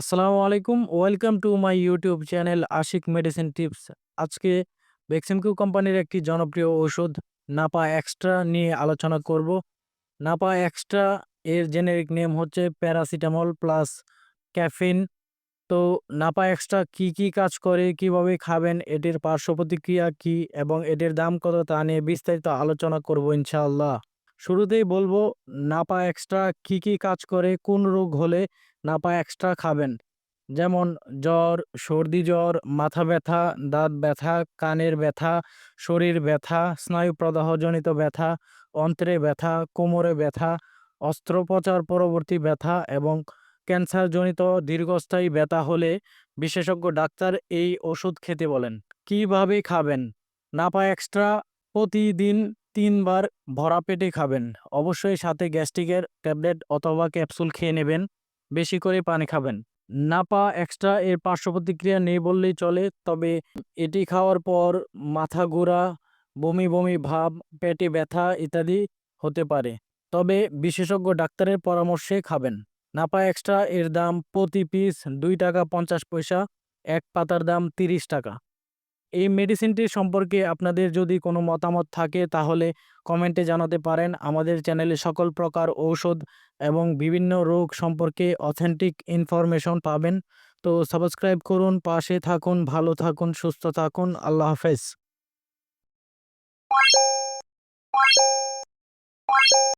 আসসালামু আলাইকুম। Welcome to my YouTube channel Ashiq medicine tips আজকে বেক্সিমকিউ কোম্পানির একটি জনপ্রিয় ওষুধ নাপা এক্সট্রা নিয়ে আলোচনা করব। নাপা এক্সট্রা এর জেনেরিক নেম হচ্ছে প্যারাসিটামল প্লাস ক্যাফিন তো নাপা এক্সট্রা কি কি কাজ করে, কীভাবে খাবেন, এটির পার্শ্ব প্রতিক্রিয়া কী, এবং এটির দাম কত তা নিয়ে বিস্তারিত আলোচনা করব ইনশাআল্লাহ। শুরুতেই বলব, নাপা এক্সট্রা কি কি কাজ করে, কোন রোগ হলে নাপা এক্সট্রা খাবেন? যেমন জ্বর, সর্দি জ্বর, মাথা ব্যথা, দাঁত ব্যথা, কানের ব্যথা, শরীর ব্যথা, স্নায়ু প্রদাহজনিত ব্যথা, অন্ত্রে ব্যথা, কোমরে ব্যথা, অস্ত্রোপচার পরবর্তী ব্যথা এবং ক্যান্সারজনিত দীর্ঘস্থায়ী ব্যথা হলে বিশেষজ্ঞ ডাক্তার এই ওষুধ খেতে বলেন। কীভাবে খাবেন? নাপা এক্সট্রা প্রতিদিন তিনবার ভরা পেটে খাবেন। অবশ্যই সাথে গ্যাস্ট্রিকের ট্যাবলেট অথবা ক্যাপসুল খেয়ে নেবেন। বেশি করে পানি খাবেন। নাপা এক্সট্রা এর পার্শ্ব প্রতিক্রিয়া নেই বললেই চলে, তবে এটি খাওয়ার পর মাথা ঘোরা, বমি বমি ভাব, পেটে ব্যথা ইত্যাদি হতে পারে। তবে বিশেষজ্ঞ ডাক্তারের পরামর্শে খাবেন। নাপা এক্সট্রা এর দাম প্রতি পিস দুই টাকা পঞ্চাশ পয়সা, এক পাতার দাম তিরিশ টাকা। এই মেডিসিনটি সম্পর্কে আপনাদের যদি কোনো মতামত থাকে, তাহলে কমেন্টে জানাতে পারেন। আমাদের চ্যানেলে সকল প্রকার ঔষধ এবং বিভিন্ন রোগ সম্পর্কে অথেন্টিক ইনফরমেশন পাবেন। তো সাবস্ক্রাইব করুন, পাশে থাকুন, ভালো থাকুন, সুস্থ থাকুন। আল্লাহ হাফেজ।